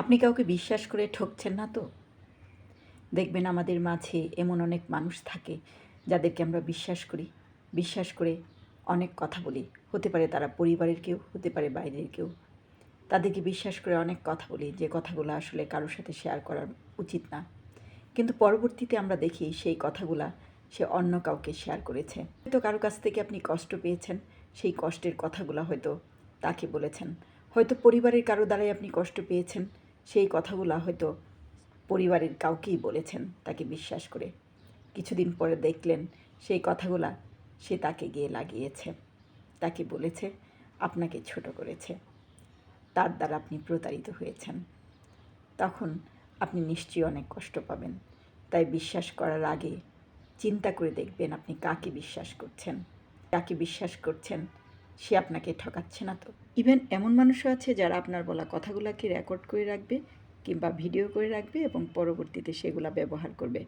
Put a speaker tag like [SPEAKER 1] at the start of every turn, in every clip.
[SPEAKER 1] আপনি কাউকে বিশ্বাস করে ঠকছেন না তো? দেখবেন আমাদের মাঝে এমন অনেক মানুষ থাকে যাদেরকে আমরা বিশ্বাস করি। বিশ্বাস করে অনেক কথা বলি। হতে পারে তারা পরিবারের কেউ, হতে পারে বাইরের কেউ। তাদেরকে বিশ্বাস করে অনেক কথা বলি যে কথাগুলো আসলে কারোর সাথে শেয়ার করা উচিত না। কিন্তু পরবর্তীতে আমরা দেখি সেই কথাগুলা সে অন্য কাউকে শেয়ার করেছে। হয়তো কারও কাছ থেকে আপনি কষ্ট পেয়েছেন, সেই কষ্টের কথাগুলো হয়তো তাকে বলেছেন। হয়তো পরিবারের কারও দ্বারাই আপনি কষ্ট পেয়েছেন। সেই কথাগুলো হয়তো পরিবারের কাউকেই বলেছেন তাকে বিশ্বাস করে। কিছুদিন পরে দেখলেন সেই কথাগুলা সে তাকে গিয়ে লাগিয়েছে। তাকে বলেছে, আপনাকে ছোট করেছে। তার দ্বারা আপনি প্রতারিত হয়েছেন। তখন আপনি নিশ্চয়ই অনেক কষ্ট পাবেন। তাই বিশ্বাস করার আগে চিন্তা করে দেখবেন আপনি কাকে বিশ্বাস করছেন। কাকে বিশ্বাস করছেন সে আপনাকে ঠকাচ্ছে না তো। ইভেন এমন মানুষও আছে যারা আপনার বলা কথাগুলোকে রেকর্ড করে রাখবে কিংবা ভিডিও করে রাখবে এবং পরবর্তীতে সেগুলা ব্যবহার করবে।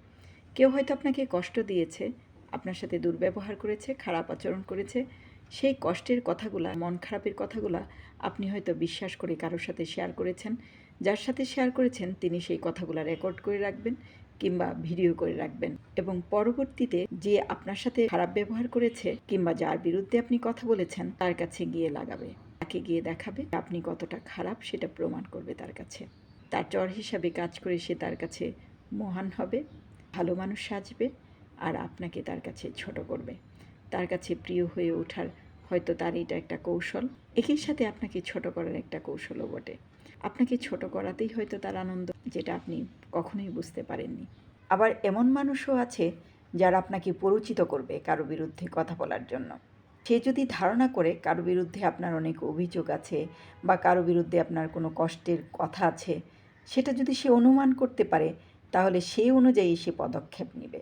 [SPEAKER 1] কেউ হয়তো আপনাকে কষ্ট দিয়েছে, আপনার সাথে দুর্ব্যবহার করেছে, খারাপ আচরণ করেছে, সেই কষ্টের কথাগুলা, মন খারাপের কথাগুলা আপনি হয়তো বিশ্বাস করে কারোর সাথে শেয়ার করেছেন। যার সাথে শেয়ার করেছেন, তিনি সেই কথাগুলো রেকর্ড করে রাখবেন কিংবা ভিডিও করে রাখবেন। এবং পরবর্তীতে যে আপনার সাথে খারাপ ব্যবহার করেছে কিংবা যার বিরুদ্ধে আপনি কথা বলেছেন, তার কাছে গিয়ে লাগাবে। তাকে গিয়ে দেখাবে আপনি কতটা খারাপ সেটা প্রমাণ করবে তার কাছে। তার চর হিসাবে কাজ করে সে তার কাছে মহান হবে, ভালো মানুষ সাজবে আর আপনাকে তার কাছে ছোট করবে। তার কাছে প্রিয় হয়ে ওঠার হয়তো তার এটা একটা কৌশল। একই সাথে আপনাকে ছোট করার একটা কৌশলও বটে। আপনাকে ছোট করাতেই হয়তো তার আনন্দ যেটা আপনি কখনোই বুঝতে পারেননি। আবার এমন মানুষও আছে যারা আপনাকে পরিচিত করবে কারও বিরুদ্ধে কথা বলার জন্য। সে যদি ধারণা করে কারও বিরুদ্ধে আপনার অনেক অভিযোগ আছে বা কারও বিরুদ্ধে আপনার কোনো কষ্টের কথা আছে, সেটা যদি সে অনুমান করতে পারে, তাহলে সেই অনুযায়ী সে পদক্ষেপ নেবে।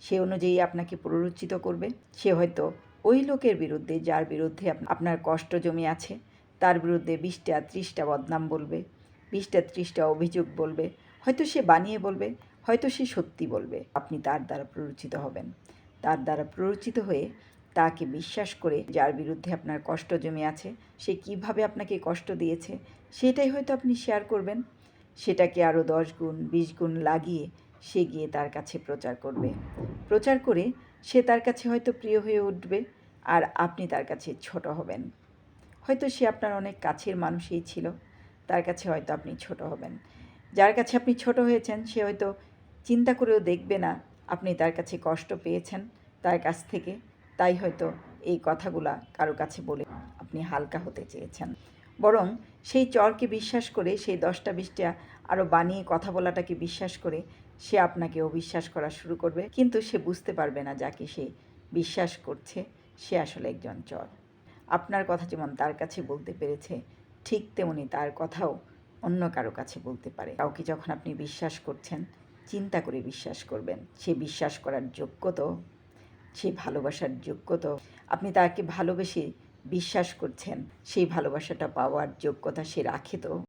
[SPEAKER 1] সে অনুযায়ী আপনাকে প্ররোচিত করবে। সে হয়তো ওই লোকের বিরুদ্ধে, যার বিরুদ্ধে আপনার কষ্ট জমে আছে তার বিরুদ্ধে বিশটা, ত্রিশটা বদনাম বলবে, বিশটা, ত্রিশটা অভিযোগ বলবে, হয়তো সে বানিয়ে বলবে, হয়তো সে সত্যি বলবে। আপনি তার দ্বারা প্ররোচিত হবেন। তার দ্বারা প্ররোচিত হয়ে তাকে বিশ্বাস করে যার বিরুদ্ধে আপনার কষ্ট জমে আছে, সে কীভাবে আপনাকে কষ্ট দিয়েছে, সেটাই হয়তো আপনি শেয়ার করবেন। সেটাকে আরও দশ গুণ, বিশ গুণ লাগিয়ে সে গিয়ে তার কাছে প্রচার করবে। প্রচার করে সে তার কাছে হয়তো প্রিয় হয়ে উঠবে, আর আপনি তার কাছে ছোট হবেন। হয়তো সে আপনার অনেক কাছের মানুষই ছিল। তার কাছে হয়তো আপনি ছোট হবেন। যার কাছে আপনি ছোট হয়েছেন, সে হয়তো চিন্তা করেও দেখবে না আপনি তার কাছে কষ্ট পেয়েছেন, তার কাছ থেকে। তাই হয়তো এই কথাগুলা কারও কাছে বলে আপনি হালকা হতে চেয়েছেন। বরং সেই চরকে বিশ্বাস করে, সেই দশটা বিশটা আরও বানিয়ে কথা বলাটাকে বিশ্বাস করে সে আপনাকে অবিশ্বাস করা শুরু করবে। কিন্তু সে বুঝতে পারবে না যাকে সে বিশ্বাস করছে, সে আসলে একজন চর। আপনার কথা যেমন তার কাছে বলতে পেরেছে, ঠিক তেমনি তার কথাও অন্য কারও কাছে বলতে পারে। কাউকে যখন আপনি বিশ্বাস করছেন, চিন্তা করে বিশ্বাস করবেন। সে বিশ্বাস করার যোগ্য তো, সে ভালোবাসার যোগ্য তো। আপনি তাকে ভালোবেসে বিশ্বাস করছেন, সেই ভালোবাসাটা পাওয়ার যোগ্যতা সে রাখে তো।